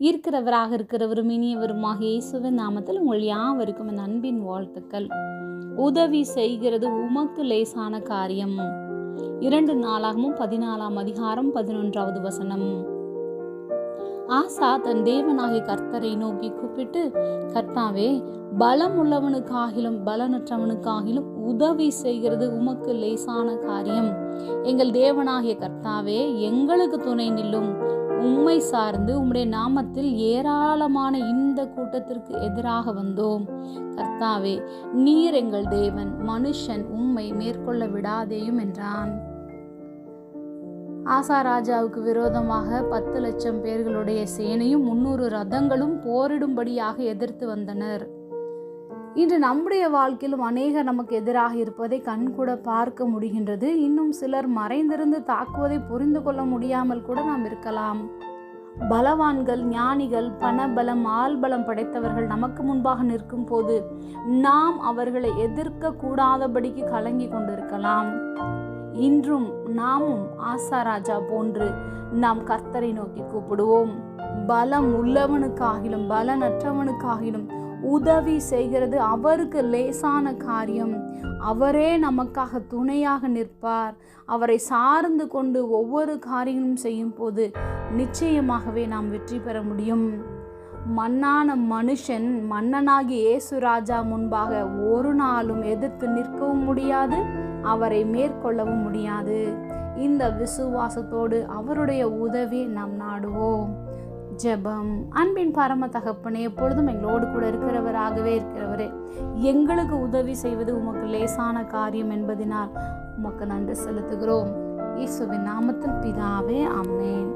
இருக்கிறவராக இருக்கிறவரும் இனியவருமாக இயேசுவின் நாமத்தில் உங்கள் யாவருக்கும் என் அன்பின் வாழ்த்துக்கள். உதவி செய்கிறது உமக்கு லேசான காரியம். இரண்டு நாளாகவும் பதினாலாம் அதிகாரம் பதினொன்றாவது வசனம். ஆசா தன் தேவனாகிய கர்த்தரை நோக்கி கூப்பிட்டு கர்த்தாவே பலம் உள்ளவனுக்காகிலும் பலனற்றவனுக்காகிலும் உதவி செய்கிறது உமக்கு லேசான காரியம். எங்கள் தேவனாகிய கர்த்தாவே எங்களுக்கு துணை நில்லும். உம்மை சார்ந்து உம்முடைய நாமத்தில் ஏராளமான இந்த கூட்டத்திற்கு எதிராக வந்தோம். கர்த்தாவே நீர் எங்கள் தேவன் மனுஷன் உம்மை மேற்கொள்ள விடாதேயும் என்றான். ஆசா ராஜாவுக்கு விரோதமாக பத்து லட்சம் பேர்களுடைய சேனையும் முன்னூறு ரதங்களும் போரிடும்படியாக எதிர்த்து வந்தனர். இன்று நம்முடைய வாழ்க்கையிலும் அநேக நமக்கு எதிராக இருப்பதை கண்கூட பார்க்க முடிகின்றது. இன்னும் சிலர் மறைந்திருந்து தாக்குவதை புரிந்து கொள்ள முடியாமல் கூட நாம் இருக்கலாம். பலவான்கள் ஞானிகள் பணபலம் ஆள்பலம் படைத்தவர்கள் நமக்கு முன்பாக நிற்கும் போது நாம் அவர்களை எதிர்க்க கூடாதபடிக்கு கலங்கி கொண்டிருக்கலாம். இன்றும் நாமும் ஆசாராஜா போன்று நாம் கர்த்தரை நோக்கி கூப்பிடுவோம். பலம் உள்ளவனுக்காகிலும் பலனற்றவனுக்காகிலும் உதவி செய்கிறது. அவருக்கு லேசான காரியம். அவரே நமக்காக துணையாக நிற்பார். அவரை சார்ந்து கொண்டு ஒவ்வொரு காரியங்களும் செய்யும் போது நிச்சயமாகவே நாம் வெற்றி பெற முடியும். மண்ணான மனுஷன் மன்னனாகி இயேசு ராஜா முன்பாக ஒரு நாளும் எதிர்த்து நிற்கவும் முடியாது அவரை மேற்கொள்ளவும் முடியாது. இந்த விசுவாசத்தோடு அவருடைய உதவியை நாம் நாடுவோம். ஜெபம் அன்பின் பரம தகப்பனே எப்பொழுதும் எங்களோடு கூட இருக்கிறவராகவே இருக்கிறவரே எங்களுக்கு உதவி செய்வது உமக்கு லேசான காரியம் என்பதினால் உமக்கு நன்றி செலுத்துகிறோம். இயேசுவின் நாமத்தில் பிதாவே அம்மேன்